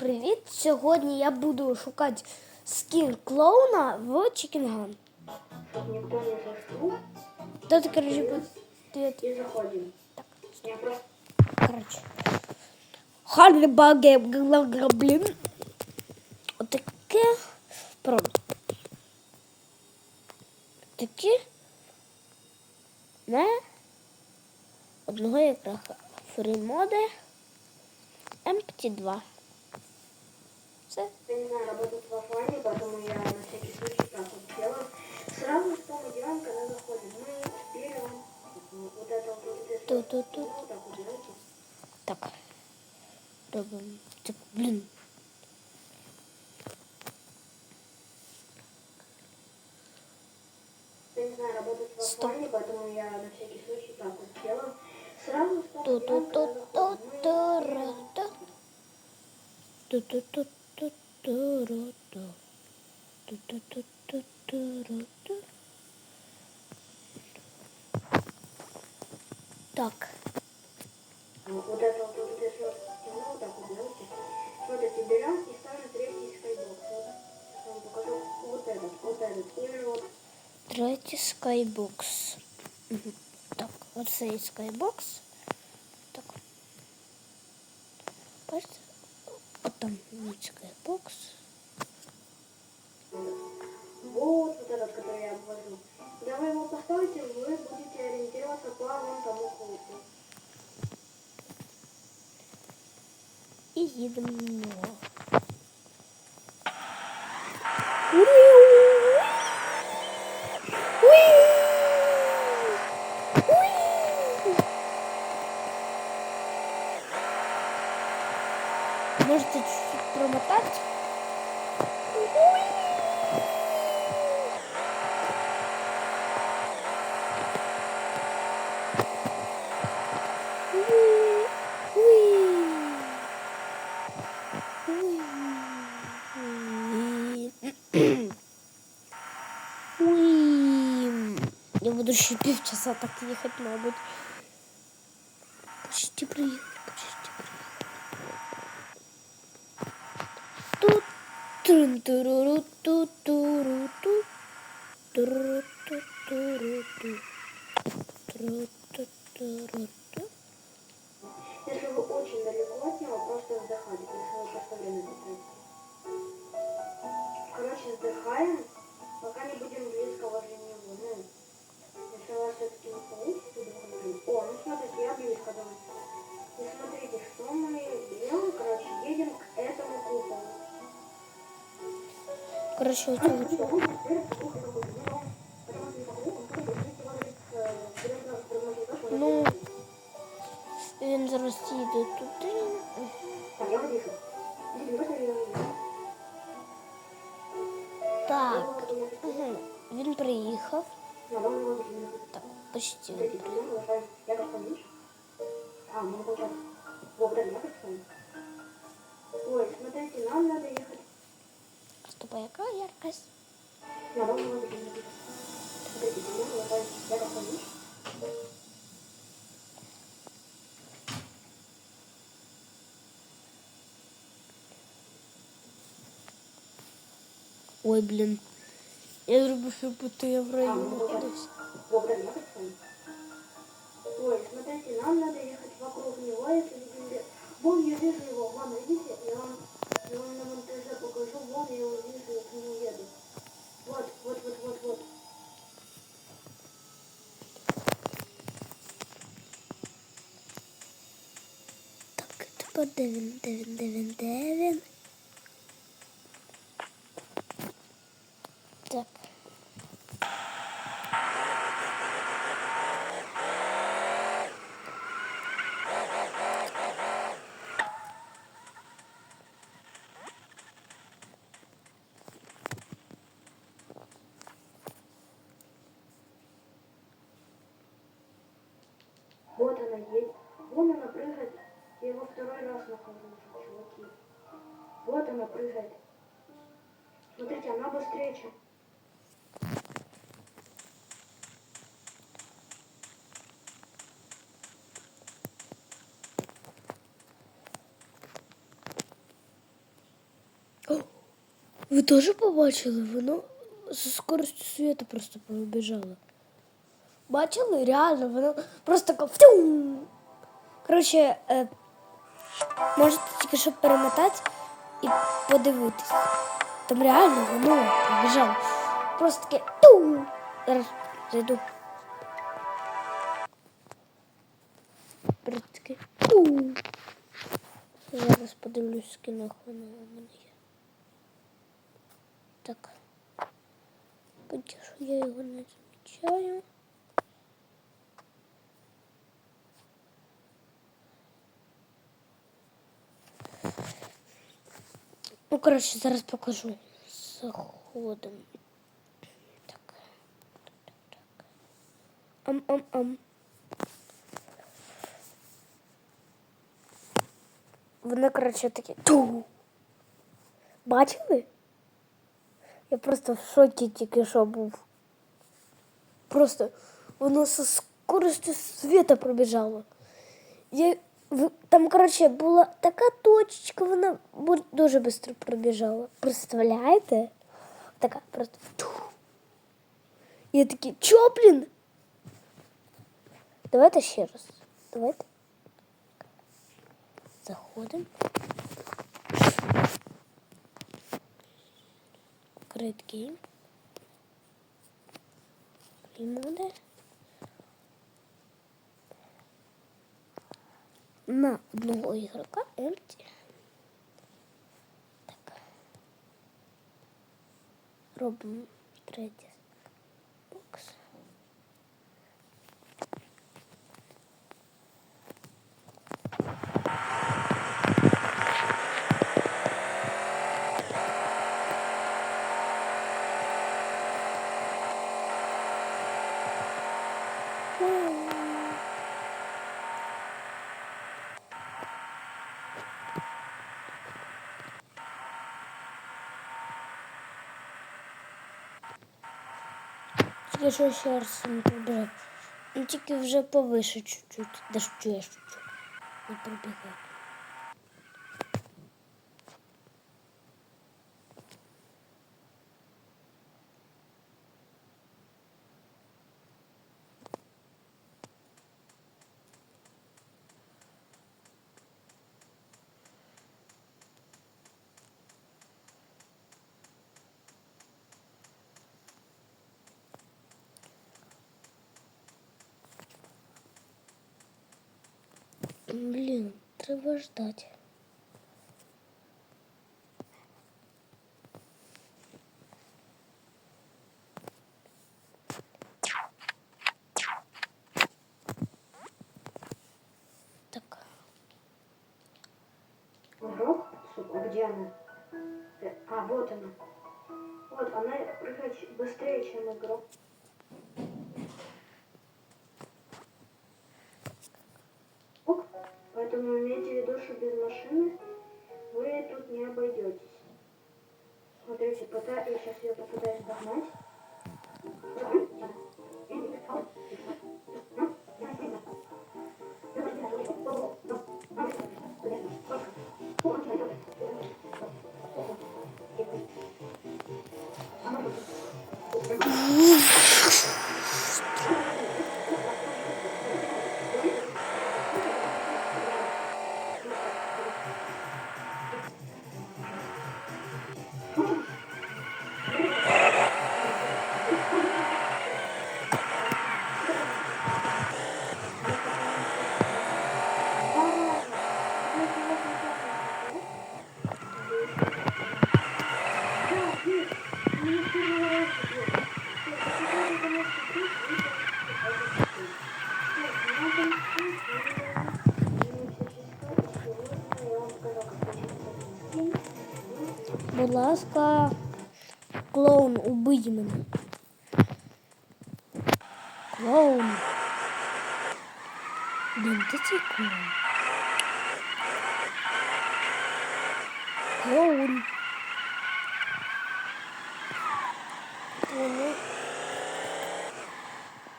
Привіт! Сьогодні я буду шукати скін клоуна в Чікінган. Никто не зашел. Кто ты, короче, будет? И заходим. Так, Я просто... короче. Харли Баге, таке. Пром. Такі. На одного. Фрімоди. МПТ 2. Все. знаю, работать в офлайне, поэтому я на всякий случай так вот делаю. Сразу что мы делаем, когда заходим? Мы берем вот это вот, так вот. Так. Робимо. берем и ставим третий скайбокс. Вот. Сейчас вам покажу. Вот этот, вот этот. Или вот Третій скайбокс. Мгм. Так, оцей скайбокс. Так. Бачите? От там від скайбокс. Вот, вот этот, который я обвожу. Когда вы его поставите, вы будете ориентироваться по вон тому курсу. І їдемо на нього. Можете чуть-чуть промотать? Я буду еще півчаса так ехать, мабуть. Почти приехали, почти приехали. Тут трун туруру ту туру ту туру ту туру ту туру ту туру Короче, вот это Ну, він зараз їде туди. Так, угу. він приїхав. Так, почти він приїхав. Ой, смотрите, нам надо ехать А яка яркость? Ой, блін. Я зроблю, щоб я в А, районі вот знаходився. Вовремя ехать с вами? Ой, смотрите, нам надо ехать вокруг него, если видим... лес. Вон, я вижу его, вон, видите? Я вам, я вам на монтаже покажу, вон я его по 999. Ви теж побачили? Воно зі скоростю світу просто побіжало. Бачили? Реально, воно просто тако. Коротше, е, можете тільки що перемотати і подивитись. Там реально воно побіжало. Просто таке тум. Зараз зайду. Просто таке тум. Зараз подивлюсь, в кінох воно є. Так. Що я його не замічаю. Ну, коротше, зараз покажу. Заходимо. Так. Так, так. Ам-ам-ам. Вони, коротше, такі. Ту. Бачили? Я просто в шокі тільки що був. Просто воно зі скоростю світа пробіжало. Я, в- там, коротше, була така точечка, вона бу- дуже швидко пробіжала. Представляєте? Така просто. тух. І Я такий, чо, блін? Давайте ще раз. Давайте. Заходимо. Game. Приймоде. На одного ігрока empty. Так. Робимо третій бокс. Тільки що ще раз не пробігав. Ну тільки вже повише чуть-чуть. Даже чуєш чуть-чуть. Не пробігав. Треба ждати. Так. А где она? Э, А, вот она. Вот, она прыгает быстрее, чем игрок. клоун, убий мене. Клоун. Блін, де цей клоун? Клоун. Вони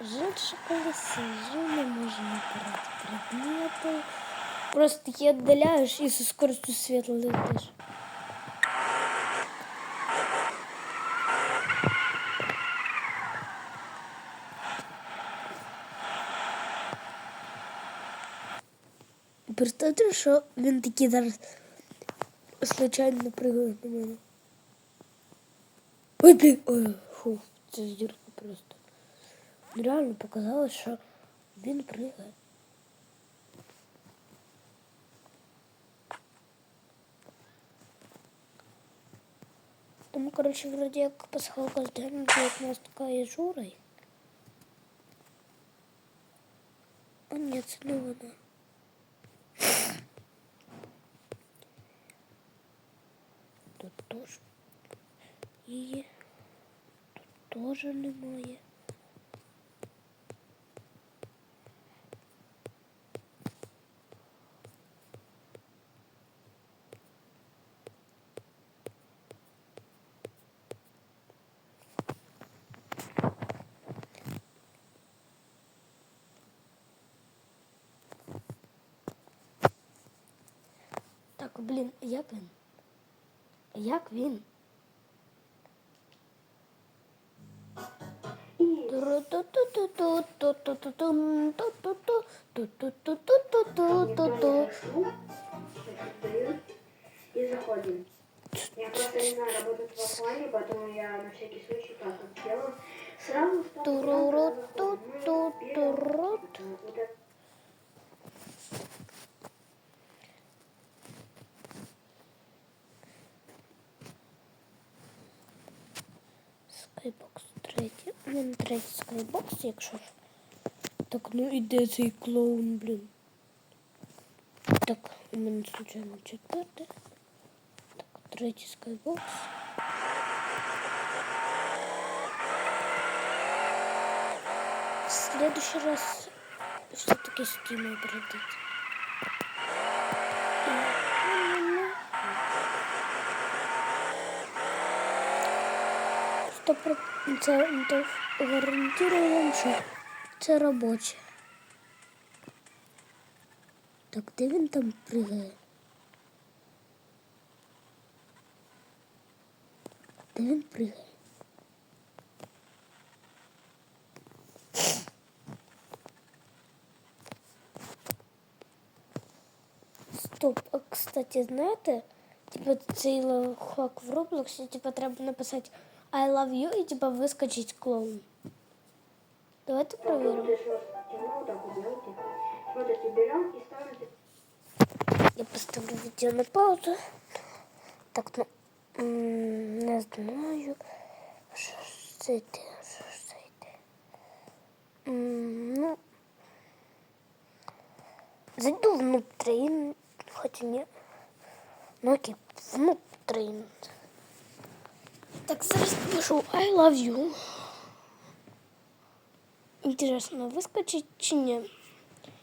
жаль, що коли сижу, не можу набирати предмети. Просто таки віддаляєш і зі скоростю світла летиш. представте, що він такий зараз случайно пригає на мене. Ой, блін, ой, фу, це зірка просто. Ну, Реально показалось, що він пригає. Там, короче, вроде як пасхалка з днем 19 і Журой. А ні, це не вона. Тут теж її. Тут теж немає. Так, блін, як він? Як він? И заходим. Я просто не знаю, работать в офлайне, поэтому я на всякий случай так вот. Сразу Скайбокс третій. У мене третій скайбокс, якщо ж. Так, ну і де цей клоун, блін? Так, у мене случайно четвертий. Так, третій скайбокс. В следующий раз все-таки с Тимой Обратить. Сто процентов гарантирую вам, що це робоче. Так, де він там пригає? Де він пригає? Стоп, а кстати, знаєте, типа цей лайфхак в Роблоксі, типа треба написати I love you і типа вискочить клоун. Давайте Так, вот проверим. здесь вот темно, вот так вот, знаете. Смотрите, берем и ставим Я поставлю відео на паузу. Так, ну м, не знаю. Що ж це йде, що ж це йде. М, Ну. Зайду внутрі, хоча ні. Ну окей, внутрі. Так, зараз пишу I love you. Інтересно, вискочить чи ні?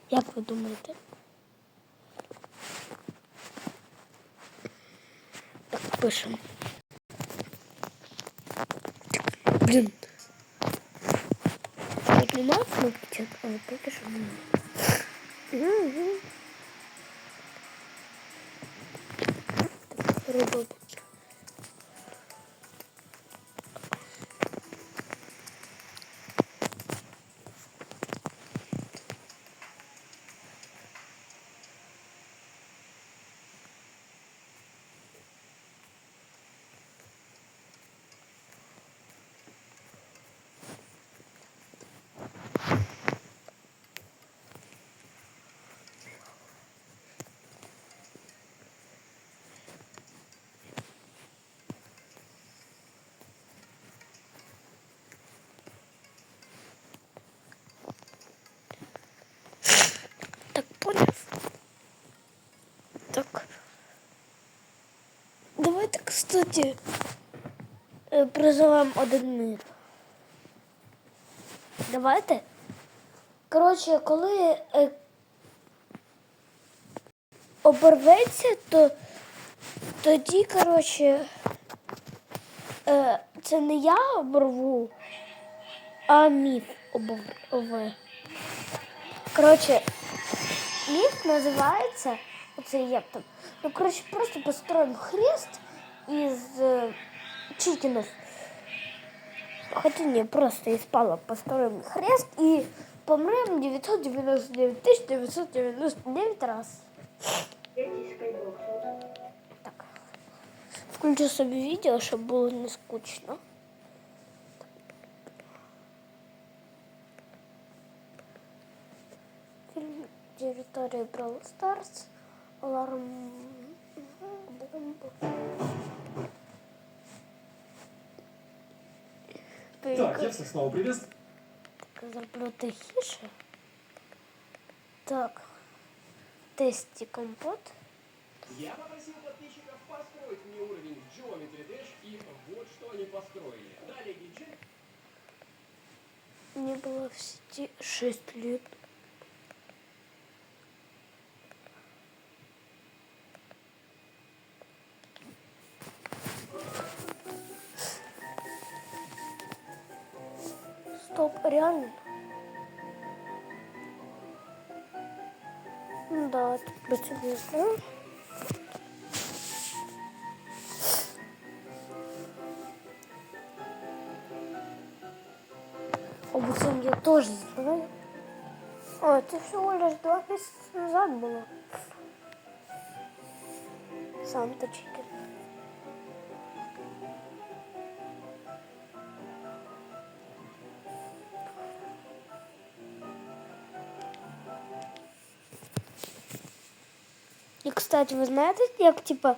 Як ви думаєте? Так, пишем. Блин. Вот нема кнопки, а поки що нема. Мгм. Кстати, е, призовем один мир. Давайте. Коротше, коли е, оборветься, то тоді, коротше, е, це не я оборву, а міф оборве. Коротше, міф називається оцей як там. Ну, коротше, просто построим хрест із е, читинов. Хотя не, просто из палок построим хрест и помрем 999 999 раз. Третий скайбокс. Так. Включу собі відео, щоб було не скучно. Фільм Територія Brawl Stars. Аларм. Так, я всех снова приветствую. Зроблю тихіше. Так. Тесті компот. Я попросил подписчиков построить мне уровень в Geometry Dash, и вот что они построили. Далее Гиджин. Мне было в сети 6 лет. Стоп, реально? Да, это против не знаю. Об я тоже знаю. А, это всего лишь два месяца назад было. Санточки. И, кстати, вы знаете, як, типа,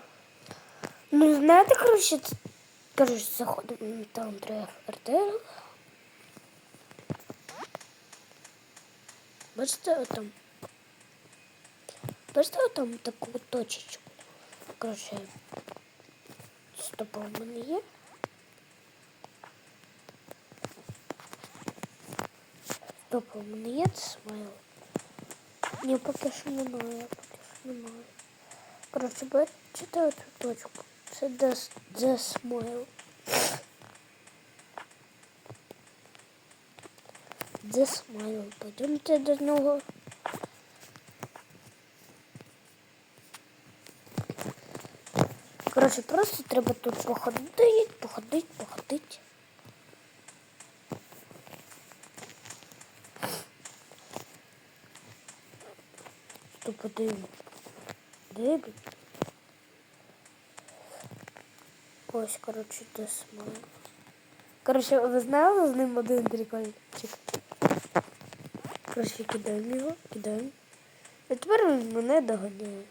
ну, знаєте, коротше, ц- коротше, заходимо там треба РТЛ. Бачите, там. Бачите, там таку точечку. Коротше, стопа в мене є. Стопа в мене є, це смайл. Ні, поки що немає, поки що немає. Коротше, бачите оцю точку? Це де, де смайл. Де смайл? Пойдемте до нього. Коротше, просто треба тут походити, походити, походити. Що подивимо? Де? Ось, коротше, де смайл. Коротше, ви знали з ним один прикольчик? Коротше, кидаємо його, кидаємо. А тепер він мене доганяє.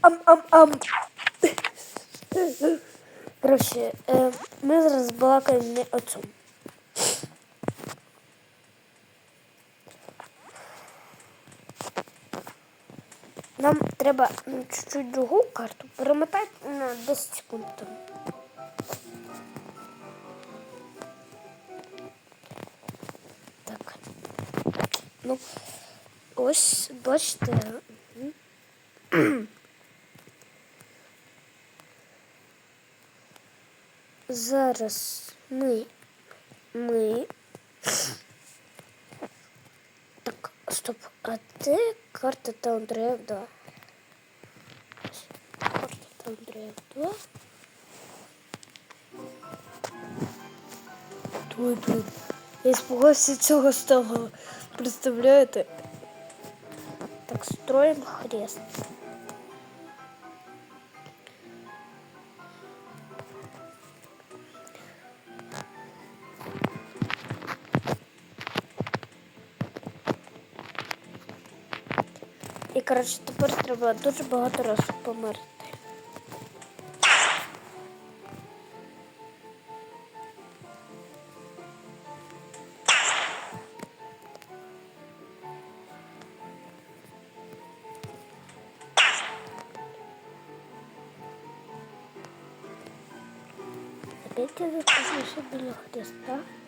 Ам-ам-ам. Коротше, е, ми зараз балакаємо не о. Нам треба чуть-чуть другу карту перемотати на 10 секунд. Так. Ну, ось, бачите. Зараз ми. Ми. Так, стоп. А де карта Таундрев 2? Карта Таундрев 2. Ой, блин. Я испугався цього стого. Представляєте? Так, строим хрест. І коротше, тепер треба дуже багато разів померти. いかがですか？